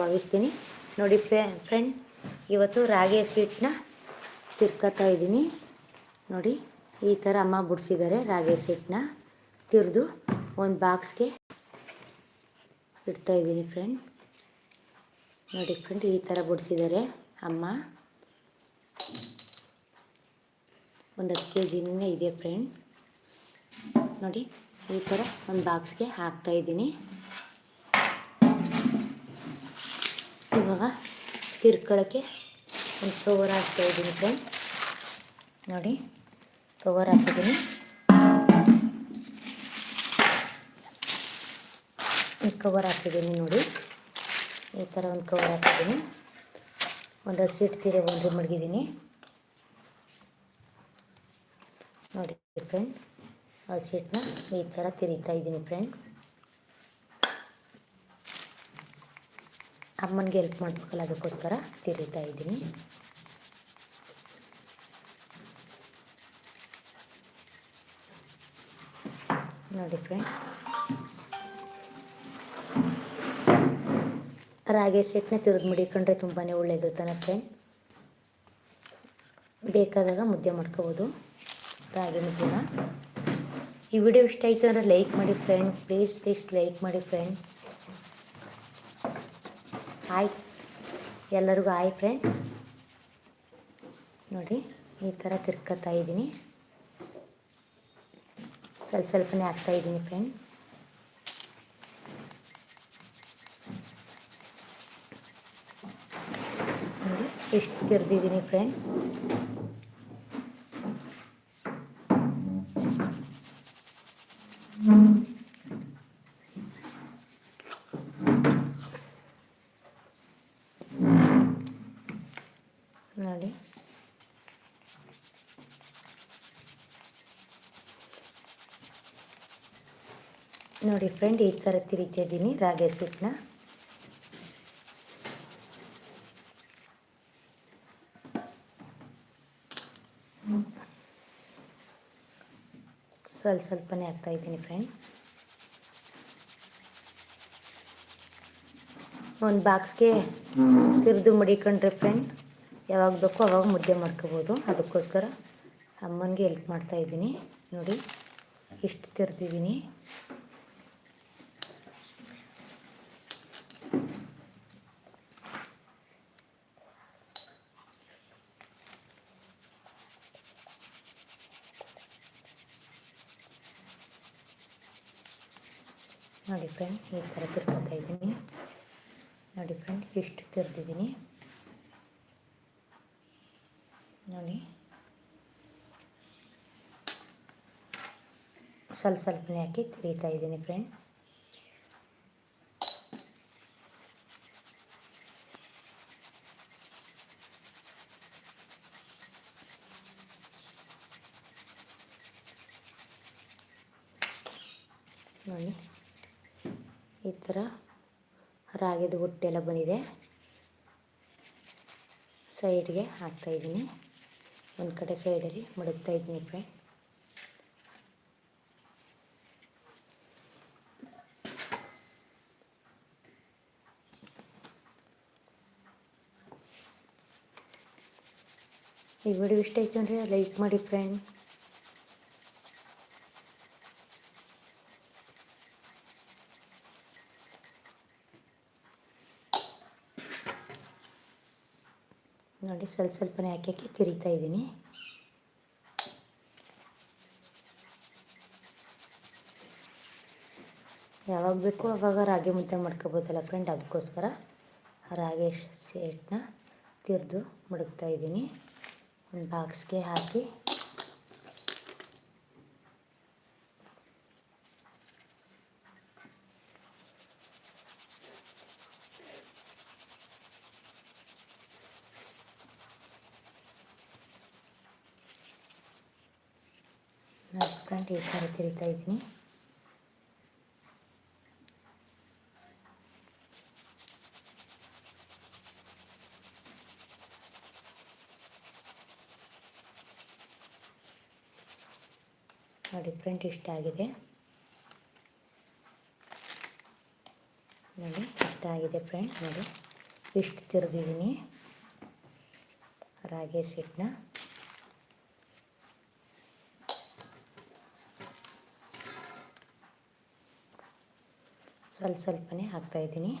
ಭಾವಿಸ್ತೀನಿ. ನೋಡಿ free friend ಇವತ್ತು ರಾಗಿ ಸ್ವೀಟ್ನ ತಿರ್ಕೋತಾ ಇದ್ದೀನಿ. ನೋಡಿ, ಈ ಥರ ಅಮ್ಮ ಬಿಡಿಸಿದ್ದಾರೆ ರಾಗಿ ಸ್ವೀಟ್ನ. ತಿರ್ದು ಒಂದು ಬಾಕ್ಸ್ಗೆ ಇಡ್ತಾಯಿದ್ದೀನಿ ಫ್ರೆಂಡ್ ನೋಡಿ ಫ್ರೆಂಡ್ ಈ ಥರ ಬಿಡಿಸಿದ್ದಾರೆ ಅಮ್ಮ. ಒಂದು ಹತ್ತು ಕೆ ಜಿನೇ ಇದೆ ಫ್ರೆಂಡ್ ನೋಡಿ, ಈ ಥರ ಒಂದು ಬಾಕ್ಸ್ಗೆ ಹಾಕ್ತಾಯಿದ್ದೀನಿ ಇವಾಗ ತಿರ್ಕೊಳ್ಳೋಕ್ಕೆ ಒಂದು ಕವರ್ ಹಾಕ್ತಾ ಇದ್ದೀನಿ ಫ್ರೆಂಡ್ ನೋಡಿ ಕವರ್ ಹಾಕಿದ್ದೀನಿ ಕವರ್ ಹಾಕಿದ್ದೀನಿ ನೋಡಿ. ಈ ಥರ ಒಂದು ಕವರ್ ಹಾಕಿದ್ದೀನಿ ಒಂದು ಹಸಿಟ್ಟು ತೀರೆ ಒಂದು ಮಡಗಿದ್ದೀನಿ. ನೋಡಿ ಫ್ರೆಂಡ್ ಆ ಸ್ವೀಟ್ನ ಈ ಥರ ತಿರಿತಾ ಇದ್ದೀನಿ ಫ್ರೆಂಡ್ ಅಮ್ಮನಿಗೆ ಹೆಲ್ಪ್ ಮಾಡಬೇಕಲ್ಲ, ಅದಕ್ಕೋಸ್ಕರ ತಿರುತ್ತಾ ಇದ್ದೀನಿ. ನೋಡಿ ಫ್ರೆಂಡ್ ರಾಗಿ ಸೆಟ್ನ ತಿರುಗಿ ಮುಡಿಕೊಂಡ್ರೆ ತುಂಬಾ ಒಳ್ಳೆಯದು ತಾನೆ ಫ್ರೆಂಡ್ ಬೇಕಾದಾಗ ಮುದ್ದೆ ಮಾಡ್ಕೋಬೋದು ರಾಗಿ ಮುದ್ದೆನ ಈ ವಿಡಿಯೋ ಇಷ್ಟ ಆಯಿತು ಅಂದರೆ ಲೈಕ್ ಮಾಡಿ ಫ್ರೆಂಡ್ ಪ್ಲೀಸ್ ಪ್ಲೀಸ್ ಲೈಕ್ ಮಾಡಿ ಫ್ರೆಂಡ್ ಹಾಯ್ ಎಲ್ಲರಿಗೂ ಹಾಯ್ ಫ್ರೆಂಡ್ ನೋಡಿ, ಈ ಥರ ತಿರ್ಕೊತಾ ಇದ್ದೀನಿ. ಸ್ವಲ್ಪ ಸ್ವಲ್ಪನೇ ಹಾಕ್ತಾಯಿದ್ದೀನಿ ಫ್ರೆಂಡ್ ನೋಡಿ, ಎಷ್ಟು ತಿರ್ದಿದ್ದೀನಿ ಫ್ರೆಂಡ್ ನೋಡಿ ಫ್ರೆಂಡ್ ಈ ಥರ ತಿರಿತಿದ್ದೀನಿ ರಾಗಿ ಸ್ವೀಟ್ನ ಸ್ವಲ್ಪ ಸ್ವಲ್ಪನೇ ಹಾಕ್ತಾಯಿದ್ದೀನಿ ಫ್ರೆಂಡ್ ಒಂದು ಬಾಕ್ಸ್ಗೆ ತಿರ್ದು ಮುಡಿಕೊಂಡ್ರೆ ಫ್ರೆಂಡ್ ಯಾವಾಗ ಬೇಕೋ ಅವಾಗ ಮುದ್ದೆ ಮಾಡ್ಕೋಬೋದು. ಅದಕ್ಕೋಸ್ಕರ ಅಮ್ಮನಿಗೆ ಹೆಲ್ಪ್ ಮಾಡ್ತಾಯಿದ್ದೀನಿ ನೋಡಿ, ಇಷ್ಟು ತಿರ್ದಿದ್ದೀನಿ. ನೋಡಿ ಫ್ರೆಂಡ್ ಈ ಥರ ತಿರ್ಕೊತಾ ಇದ್ದೀನಿ. ನೋಡಿ ಫ್ರೆಂಡ್ ಇಷ್ಟು ತಿರ್ದಿದ್ದೀನಿ. ನೋಡಿ. ಸ್ವಲ್ಪ ಸ್ವಲ್ಪನೇ ಹಾಕಿ ತಿರಿತಾ ಇದ್ದೀನಿ ಫ್ರೆಂಡ್ ನೋಡಿ ಈ ಥರ ರಾಗಿದು ಹುಟ್ಟೆಲ್ಲ ಬಂದಿದೆ. ಸೈಡ್ಗೆ ಹಾಕ್ತಾಯಿದ್ದೀನಿ ಒಂದು ಕಡೆ ಸೈಡಲ್ಲಿ ಮಡಗ್ತಾ ಇದ್ದೀನಿ ಫ್ರೆಂಡ್. ಈ ವಿಡಿಯೋ ಇಷ್ಟ ಆಯ್ತು ಅಂದರೆ ಲೈಕ್ ಮಾಡಿ ಫ್ರೆಂಡ್. ನೋಡಿ ಸ್ವಲ್ಪ ಸ್ವಲ್ಪನೇ ಹಾಕಿ ಹಾಕಿ ತಿರಿತಾ ಇದ್ದೀನಿ. ಯಾವಾಗ ಬೇಕು ಅವಾಗ ರಾಗಿ ಮುದ್ದೆ ಮಾಡ್ಕೋಬೋದಲ್ಲ ಫ್ರೆಂಡ್ ಅದಕ್ಕೋಸ್ಕರ ರಾಗಿ ಸೇಟ್ನ ತಿರ್ದು ಮಡಗ್ತಾ ಇದ್ದೀನಿ. ಒಂದು ಬಾಕ್ಸ್ಗೆ ಹಾಕಿ ಫ್ರೆಂಡ್ ಈ ಥರ ತಿರಿತಾ ಇದ್ದೀನಿ. ನೋಡಿ ಫ್ರೆಂಡ್ ಇಷ್ಟ ಆಗಿದೆ. ನೋಡಿ, ಇಷ್ಟ ಆಗಿದೆ ಫ್ರೆಂಡ್ ನೋಡಿ, ಇಷ್ಟು ತಿರ್ದಿದ್ದೀನಿ. ರಾಗಿ ಹಸಿಟ್ಟನ್ನ ಸ್ವಲ್ಪ ಸ್ವಲ್ಪನೇ ಹಾಕ್ತಾಯಿದ್ದೀನಿ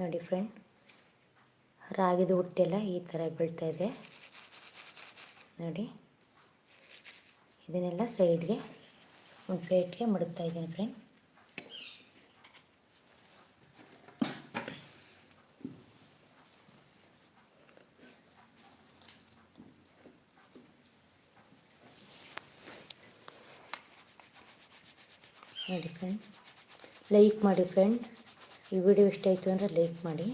ನೋಡಿ ಫ್ರೆಂಡ್, ರಾಗಿದ ಹುಟ್ಟೆಲ್ಲ ಈ ಥರ ಬೀಳ್ತಾ ಇದೆ. ನೋಡಿ, ಇದನ್ನೆಲ್ಲ ಸೈಡ್ಗೆ ಒಂದು ಪ್ಲೇಟ್ಗೆ ಮಡಗ್ತಾ ಇದ್ದೀನಿ ಫ್ರೆಂಡ್. ನೋಡಿ ಫ್ರೆಂಡ್ ಲೈಕ್ ಮಾಡಿ ಫ್ರೆಂಡ್ ಈ ವಿಡಿಯೋ ಇಷ್ಟ ಆಯಿತು ಅಂದರೆ ಲೈಕ್ ಮಾಡಿ.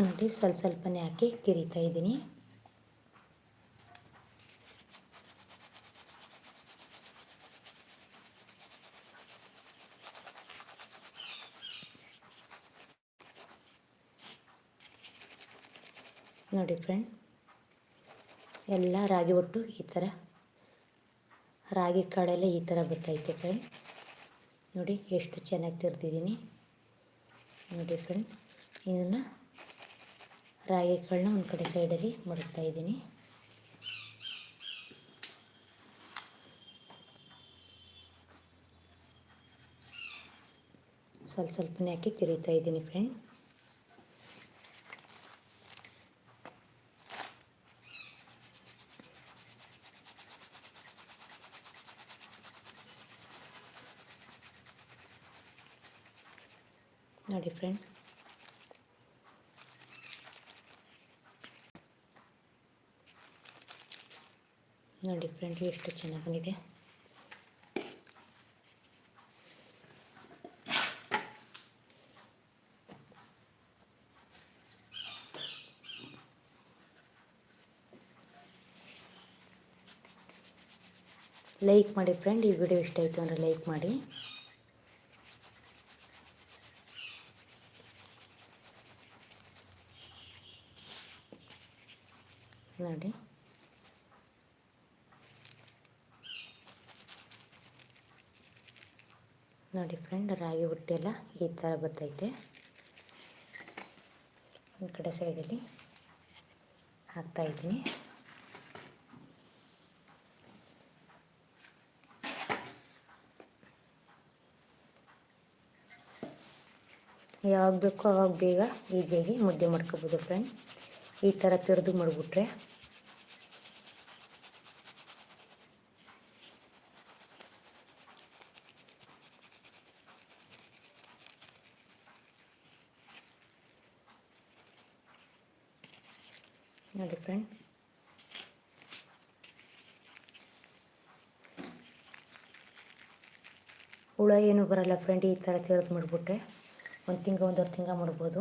ನೋಡಿ, ಸ್ವಲ್ಪ ಸ್ವಲ್ಪನೇ ಹಾಕಿ ತಿರಿತಾ ಇದ್ದೀನಿ. ನೋಡಿ ಫ್ರೆಂಡ್ ಎಲ್ಲ ರಾಗಿ ಒಟ್ಟು ಈ ಥರ ರಾಗಿ ಕಾಳೆಲ್ಲ ಈ ಥರ ಬರ್ತೈತೆ ಫ್ರೆಂಡ್ ನೋಡಿ ಎಷ್ಟು ಚೆನ್ನಾಗಿ ತಿರ್ತಿದ್ದೀನಿ ನೋಡಿ ಫ್ರೆಂಡ್ ಇದನ್ನು ರಾಗಿ ಕಾಳನ್ನ ಒಂದು ಕಡೆ ಸೈಡಲ್ಲಿ ಮಡಗ್ತಾ ಇದ್ದೀನಿ. ಸ್ವಲ್ಪ ಸ್ವಲ್ಪನೇ ಹಾಕಿ ತಿರುಗ್ತಾ ಇದ್ದೀನಿ ಫ್ರೆಂಡ್ ನೋಡಿ ಫ್ರೆಂಡ್ ನೋಡಿ ಫ್ರೆಂಡ್ ಎಷ್ಟು ಚೆನ್ನಾಗಿ ಬಂದಿದೆ. ಲೈಕ್ ಮಾಡಿ ಫ್ರೆಂಡ್ ಈ ವಿಡಿಯೋ ಇಷ್ಟ ಆಯಿತು ಅಂದರೆ ಲೈಕ್ ಮಾಡಿ. ನೋಡಿ. ನೋಡಿ ಫ್ರೆಂಡ್, ರಾಗಿ ಎಲ್ಲ ಈ ಥರ ಬರ್ತೈತೆ. ಒಂದು ಕಡೆ ಸೈಡಲ್ಲಿ ಹಾಕ್ತಾಯಿದ್ದೀನಿ ಯಾವಾಗ ಬೇಕೋ ಅವಾಗ ಬೇಗ ಈಜಿಯಾಗಿ ಮುದ್ದೆ ಮಾಡ್ಕೋಬೋದು ಫ್ರೆಂಡ್. ಈ ಥರ ತಿರ್ದು ಮಾಡಿಬಿಟ್ರೆ ನೋಡಿ ಫ್ರೆಂಡ್ ಹುಳ ಏನು ಬರಲ್ಲ ಫ್ರೆಂಡ್ ಈ ಥರ ತೆರೆದು ಮಾಡಿಬಿಟ್ರೆ. ಒಂದು ತಿಂಗಳು ಒಂದೂವರೆ ತಿಂಗ್ಳು ಮಾಡ್ಬೋದು.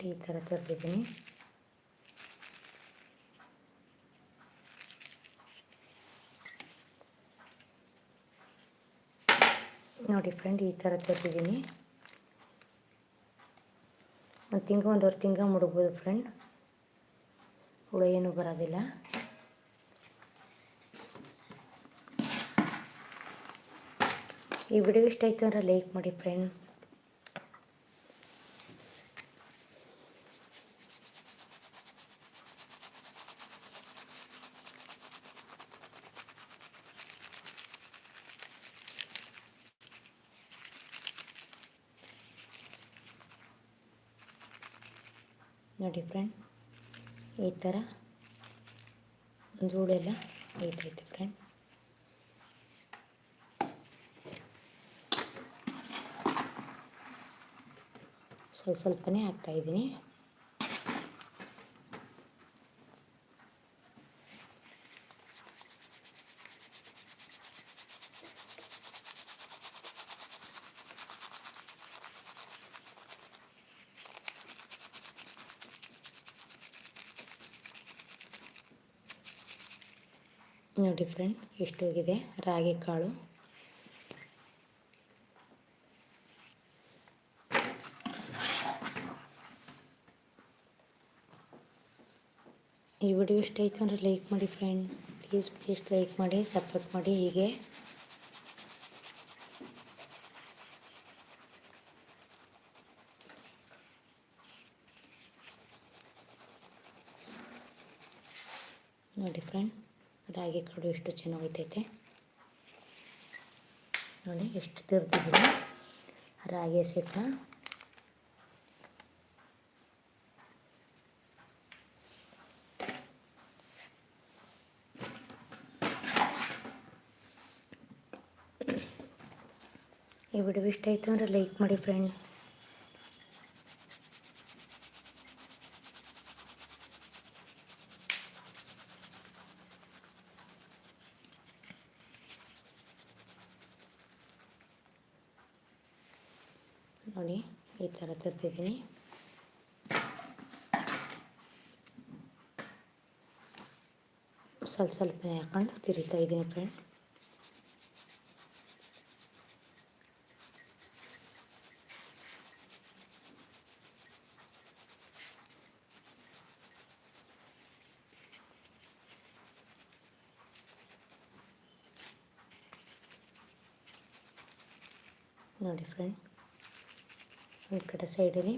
ನೋಡಿ ಈ ಥರ ತರ್ತಿದ್ದೀನಿ ನೋಡಿ ಫ್ರೆಂಡ್ ಈ ಥರ ತರ್ತಿದ್ದೀನಿ ಒಂದು ತಿಂಗ ಒಂದೂವರೆ ತಿಂಗ ಮುಡ್ಬೋದು ಫ್ರೆಂಡ್. ಹುಳ ಏನೂ ಬರೋದಿಲ್ಲ. ಈ ವಿಡಿಯೋ ಇಷ್ಟ ಆಯಿತು ಅಂದರೆ ಲೈಕ್ ಮಾಡಿ ಫ್ರೆಂಡ್ ನೋಡಿ ಫ್ರೆಂಡ್ ಈ ಥರ ಧೂಳೆಲ್ಲ ಐತೈತೆ ಫ್ರೆಂಡ್ ಸ್ವಲ್ಪ ಸ್ವಲ್ಪನೇ ಹಾಕ್ತಾಯಿದ್ದೀನಿ ನೋಡಿ ಫ್ರೆಂಡ್, ಎಷ್ಟು ಹೋಗಿದೆ? ರಾಗಿ ಕಾಳು. ಈ ವಿಡಿಯೋ ಇಷ್ಟ ಆಯಿತು ಅಂದರೆ ಲೈಕ್ ಮಾಡಿ ಫ್ರೆಂಡ್ ಪ್ಲೀಸ್ ಪ್ಲೀಸ್ ಲೈಕ್ ಮಾಡಿ ಸಪೋರ್ಟ್ ಮಾಡಿ. ಹೀಗೆ ನೋಡಿ ಫ್ರೆಂಡ್ ರಾಗಿ ಕಾಳು ಎಷ್ಟು ಚೆನ್ನಾಗಿ ಹೋಗ್ತೈತೆ ನೋಡಿ, ಎಷ್ಟು ತಿರ್ತಿದ್ದೀನಿ ರಾಗಿ ಸಿಟ್ಟನ್ನ ಈ ವಿಡಿಯೋ ಇಷ್ಟ ಆಯಿತು ಅಂದರೆ ಲೈಕ್ ಮಾಡಿ ಫ್ರೆಂಡ್ ನೋಡಿ ಈ ಥರ ತರ್ತಿದ್ದೀನಿ. ಸ್ವಲ್ಪ ಸ್ವಲ್ಪ ಹಾಕೊಂಡು ತಿರುಗ್ತಾ ಇದ್ದೀನಿ ಫ್ರೆಂಡ್ ನೋಡಿ ಫ್ರೆಂಡ್ ಒಂದು ಕಡೆ ಸೈಡಲ್ಲಿ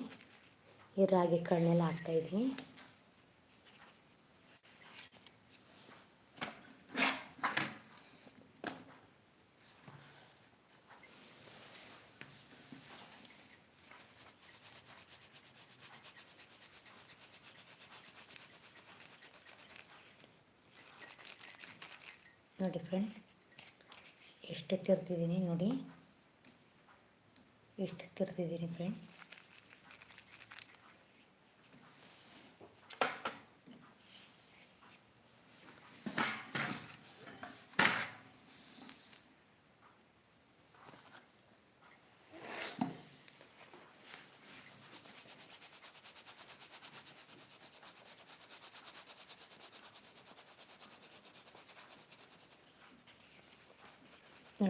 ಈ ರಾಗಿ ಕಣ್ಣೆಲ್ಲ ಹಾಕ್ತಾಯಿದ್ದೀನಿ ನೋಡಿ ಫ್ರೆಂಡ್ ಎಷ್ಟು ತಿರ್ತಿದ್ದೀನಿ ನೋಡಿ. ಎಷ್ಟು ತಿರ್ತಿದ್ದೀನಿ ಫ್ರೆಂಡ್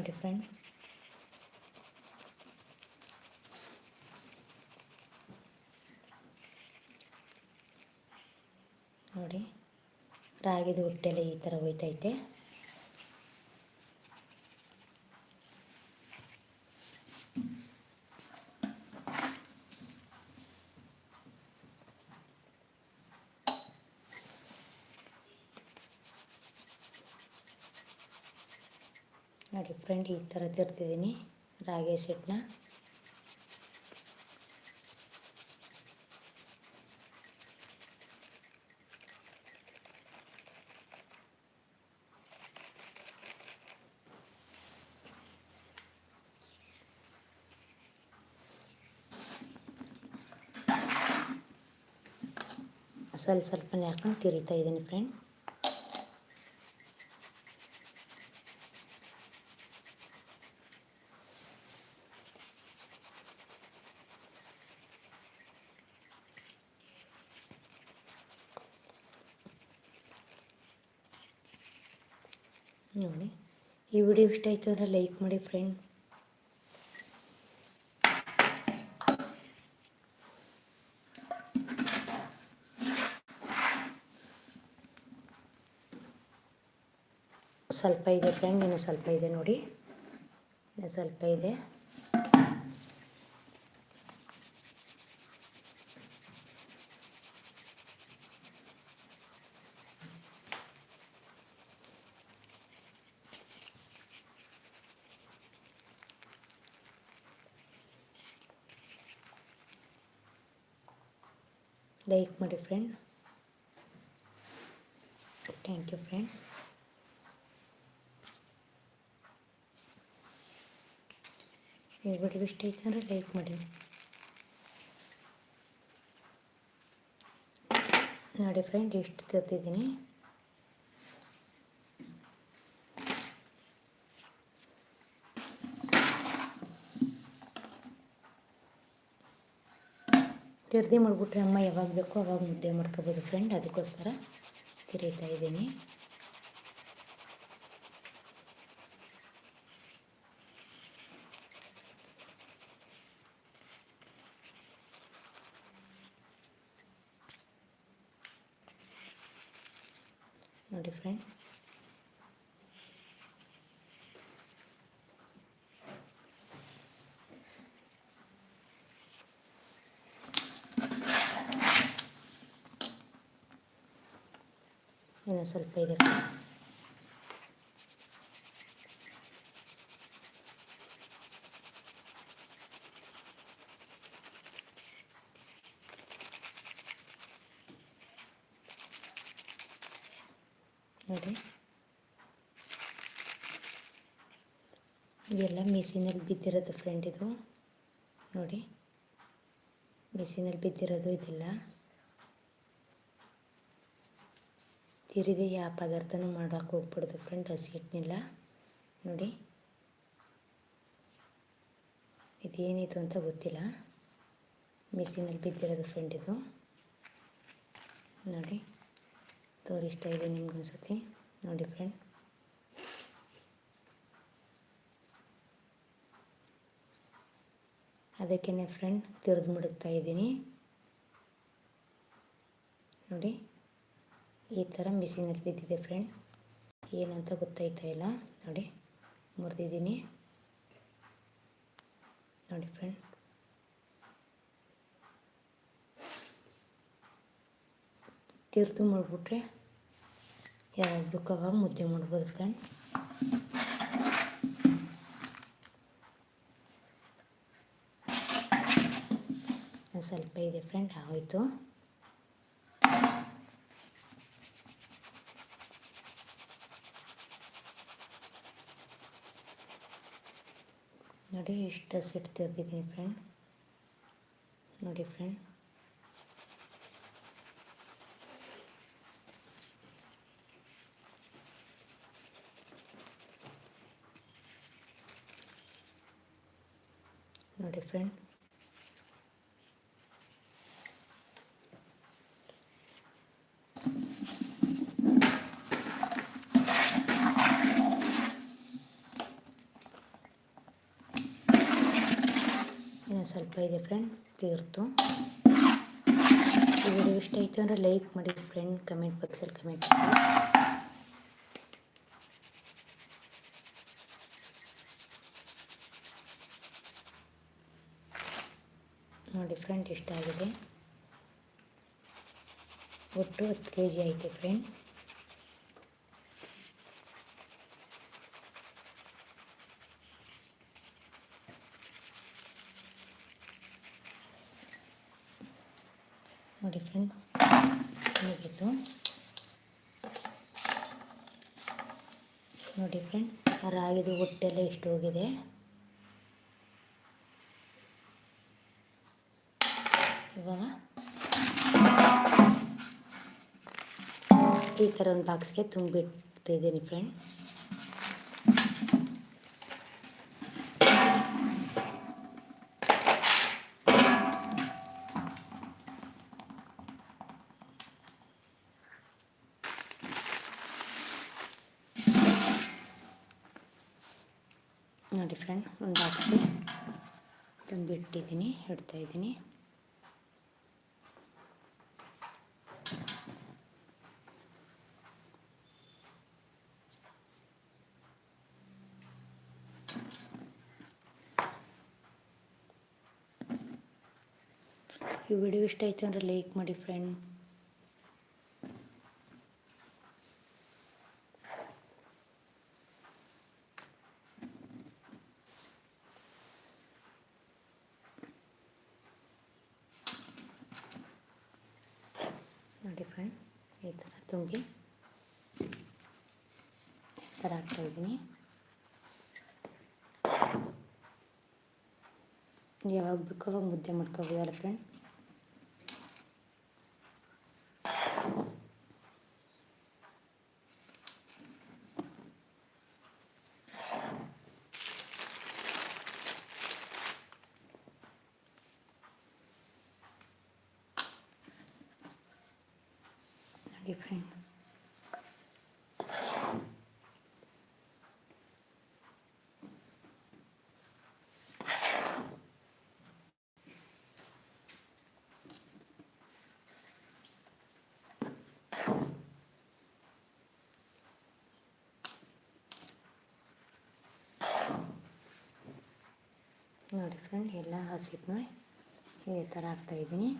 ನೋಡಿ ಫ್ರೆಂಡ್ ನೋಡಿ ರಾಗಿದ ಹೊಟ್ಟೆಲ್ಲ ಈ ಥರ ಹೋಯ್ತೈತೆ. ನೋಡಿ ಫ್ರೆಂಡ್ ಈ ಥರ ತಿರ್ತಿದ್ದೀನಿ ರಾಗಿ ಸೆಟ್ನ ಸ್ವಲ್ಪ ಸ್ವಲ್ಪನೇ ಹಾಕೊಂಡು ತಿರಿತಾ ಇದ್ದೀನಿ ಫ್ರೆಂಡ್ ನೋಡಿ. ಈ ವಿಡಿಯೋ ಇಷ್ಟ ಆಯಿತು ಅಂದರೆ ಲೈಕ್ ಮಾಡಿ ಫ್ರೆಂಡ್ ಸ್ವಲ್ಪ ಇದೆ ಫ್ರೆಂಡ್ ಇನ್ನೂ ಸ್ವಲ್ಪ ಇದೆ ನೋಡಿ. ಇನ್ನು ಸ್ವಲ್ಪ ಇದೆ. ಫ್ರೆಂಡ್ ಥ್ಯಾಂಕ್ ಯು ಫ್ರೆಂಡ್ ಈ ವಿಡಿಯೋ ಇಷ್ಟ ಆಯ್ತು ಅಂದರೆ ಲೈಕ್ ಮಾಡಿ ನೋಡಿ ಫ್ರೆಂಡ್ ಇಷ್ಟು ತೆಗೆದಿದ್ದೀನಿ ತಿರ್ದಿ ಮಾಡಿಬಿಟ್ರೆ ಅಮ್ಮ ಯಾವಾಗ ಬೇಕೋ ಅವಾಗ ಮುದ್ದೆ ಮಾಡ್ಕೋಬೋದು ಫ್ರೆಂಡ್ ಅದಕ್ಕೋಸ್ಕರ ತಿರಿತಾ ಇದ್ದೀನಿ. ನೋಡಿ ಫ್ರೆಂಡ್ ಇನ್ನು ಸ್ವಲ್ಪ ಇದೆ. ನೋಡಿ. ಇದೆಲ್ಲ ಮಿಷಿನಲ್ಲಿ ಬಿದ್ದಿರೋದು ಫ್ರೆಂಡ್ ಇದು. ನೋಡಿ. ಮಿಷಿನಲ್ಲಿ ಬಿದ್ದಿರೋದು ಇದೆಲ್ಲ. ತಿರಿದೆ ಯಾವ ಪದಾರ್ಥನೂ ಮಾಡೋಕೆ ಹೋಗ್ಬಿಡ್ದು ಫ್ರೆಂಡ್ ಹಸಿ ಹಿಟ್ಟನ್ನೆಲ್ಲ ನೋಡಿ. ಇದೇನಿದು ಅಂತ ಗೊತ್ತಿಲ್ಲ. ಮಿಷಿನಲ್ಲಿ ಬಿದ್ದಿರೋದು ಫ್ರೆಂಡ್ ಇದು. ನೋಡಿ. ತೋರಿಸ್ತಾ ಇದೆ ನಿಮ್ಗೆ ಅನ್ಸುತ್ತೆ ನೋಡಿ ಫ್ರೆಂಡ್ ಅದಕ್ಕೇ ಫ್ರೆಂಡ್ ತಿರ್ದು ಮುಡುಕ್ತಾ ಇದ್ದೀನಿ. ನೋಡಿ. ಈ ಥರ ಮಿಷಿನಲ್ಲಿ ಬಿದ್ದಿದೆ ಫ್ರೆಂಡ್ ಏನಂತ ಗೊತ್ತಾಯ್ತಾ ಇಲ್ಲ. ನೋಡಿ, ಮುರಿದಿದ್ದೀನಿ. ನೋಡಿ ಫ್ರೆಂಡ್ ತಿರ್ದು ಮಾಡಿಬಿಟ್ರೆ ಯಾವಾಗ ಬೇಕೋ ಮುದ್ದೆ ಮಾಡ್ಬೋದು ಫ್ರೆಂಡ್ ಸ್ವಲ್ಪ ಇದೆ ಫ್ರೆಂಡ್ ಆಯಿತು. ನೋಡಿ ಎಷ್ಟು ಸಿಟ್ಟು ತೆಗ್ದಿದ್ದೀನಿ ಫ್ರೆಂಡ್ ನೋಡಿ ಫ್ರೆಂಡ್ ನೋಡಿ ಫ್ರೆಂಡ್ ಇನ್ನು ಸ್ವಲ್ಪ ಇದೆ ಫ್ರೆಂಡ್ ತೀರ್ತು. ವಿಡಿಯೋ ಇಷ್ಟ ಆಯಿತು ಅಂದರೆ ಲೈಕ್ ಮಾಡಿ ಫ್ರೆಂಡ್ ಕಮೆಂಟ್ ಬಾಕ್ಸಲ್ಲಿ ಕಮೆಂಟ್ ಮಾಡಿ. ನೋಡಿ ಫ್ರೆಂಡ್ ಇಷ್ಟ ಆಗಿದೆ. ಒಟ್ಟು ಹತ್ತು ಕೆ ಜಿ ಐತೆ ಫ್ರೆಂಡ್ ನೋಡಿ ಫ್ರೆಂಡ್ ಮುಗೀತು ನೋಡಿ ಫ್ರೆಂಡ್ ರಾಗಿದು ಹೊಟ್ಟೆಲ್ಲ ಇಷ್ಟು ಹೋಗಿದೆ? ಇವಾಗ? ಈ ಥರ ಒಂದು ಬಾಕ್ಸ್ಗೆ ತುಂಬಿಟ್ಟಿದ್ದೀನಿ ಫ್ರೆಂಡ್ ನೋಡಿ ಫ್ರೆಂಡ್ ಒಂದು ತುಂಬಿಟ್ಟಿದ್ದೀನಿ ಇಡ್ತಾ ಇದ್ದೀನಿ. ಈ ವಿಡಿಯೋ ಇಷ್ಟ ಆಯಿತು ಅಂದರೆ ಲೈಕ್ ಮಾಡಿ ಫ್ರೆಂಡ್ ನೋಡಿ ಫ್ರೆಂಡ್ ಈ ಥರ ತುಂಬಿ ಈ ಥರ ಹಾಕ್ತಾಯಿದ್ದೀನಿ ಯಾವಾಗ ಬೇಕೋ ಅವಾಗ ಮುದ್ದೆ ಮಾಡ್ಕೊಬೋದಲ್ಲ ಫ್ರೆಂಡ್ ನೋಡಿ ಫ್ರೆಂಡ್ ನೋಡಿ ಫ್ರೆಂಡ್ ಎಲ್ಲ ಹಸಿಟ್ನೂ ಇದೇ ಥರ ಹಾಕ್ತಾಯಿದ್ದೀನಿ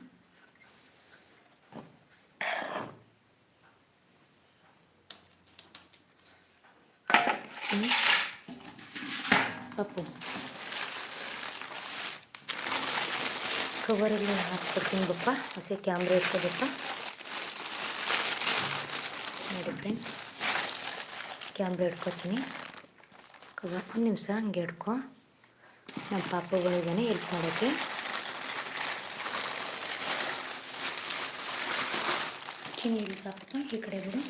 ಕಪ್ಪು. ಕವರಲ್ಲಿ ಹಾಕ್ಬಿಡ್ತೀನಿ ಬಪ್ಪ. ಹಸಿ ಕ್ಯಾಮ್ರಾ ಇಟ್ಕೋಬೇಕ? ನೋಡಿ ಫ್ರೆಂಡ್ ಕ್ಯಾಮ್ರಾ ಇಟ್ಕೋತೀನಿ. ಕವರ್, ಒಂದು ನಿಮಿಷ ಹಂಗೆ ಇಟ್ಕೊ. ನಮ್ಮ ಪಾಪ ಹೆಲ್ಪ್ ಮಾಡೋಕ್ಕೆ. ಹಾಕ್ತಾ ಈ ಕಡೆ ಬಿಡು.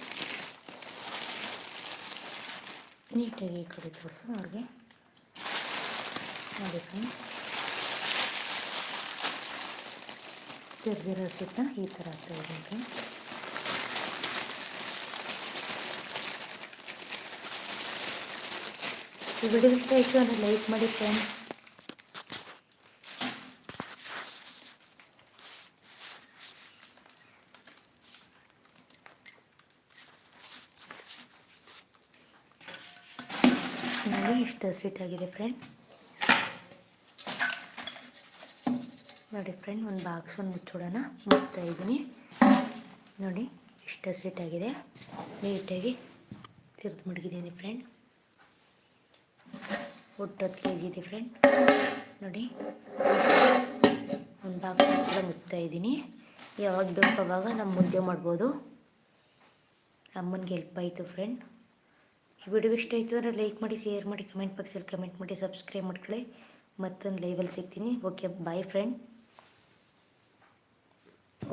ನೀಟಾಗಿ ಈ ಕಡೆ ತೋರಿಸು ಅವ್ರಿಗೆ. ಫ್ರೆಂಡ್ ತೆರೆದಿರೋ ಸುತ್ತ ಈ ಥರ ಆಗ್ತಾ ಈ ವಿಡಿಯೋ ಇಷ್ಟ ಆಯಿತು ಅಂದರೆ ಲೈಕ್ ಮಾಡಿ ಫ್ರೆಂಡ್ ನೋಡಿ ಇಷ್ಟು ಸ್ವೀಟ್ ಆಗಿದೆ ಫ್ರೆಂಡ್ ನೋಡಿ ಫ್ರೆಂಡ್ ಒಂದು ಬಾಕ್ಸ್ ಒಂದು ಮುಚ್ಚೋಡೋಣ. ಮುಚ್ತಾ ಇದ್ದೀನಿ. ನೋಡಿ, ಇಷ್ಟು ಸ್ವೀಟ್ ಆಗಿದೆ. ನೀಟಾಗಿ ತಿರ್ದು ಮಡಗಿದ್ದೀನಿ ಫ್ರೆಂಡ್ ಒಟ್ಟು ಹತ್ತು ಕೆ ಜಿ ಇದೆ ಫ್ರೆಂಡ್ ನೋಡಿ, ಒಂದು ಬಾಕ್ಸ್ ಕೂಡ ಮುಚ್ತಾ ಇದ್ದೀನಿ. ಯಾವಾಗ ಬೇಕು ಅವಾಗ ನಮ್ಮ ಮುದ್ದೆ ಮಾಡ್ಬೋದು. ಅಮ್ಮನಿಗೆ ಹೆಲ್ಪ್ ಆಯಿತು ಫ್ರೆಂಡ್ ಈ ವಿಡಿಯೋ ಇಷ್ಟ ಆಯಿತು ಅಂದರೆ ಲೈಕ್ ಮಾಡಿ ಶೇರ್ ಮಾಡಿ ಕಮೆಂಟ್ ಬಾಕ್ಸಲ್ಲಿ ಕಮೆಂಟ್ ಮಾಡಿ ಸಬ್ಸ್ಕ್ರೈಬ್ ಮಾಡ್ಕೊಳ್ಳಿ. ಮತ್ತೊಂದು ಲೈವಲ್ಲಿ ಸಿಗ್ತೀನಿ. Okay bye friend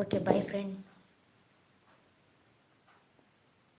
okay bye friend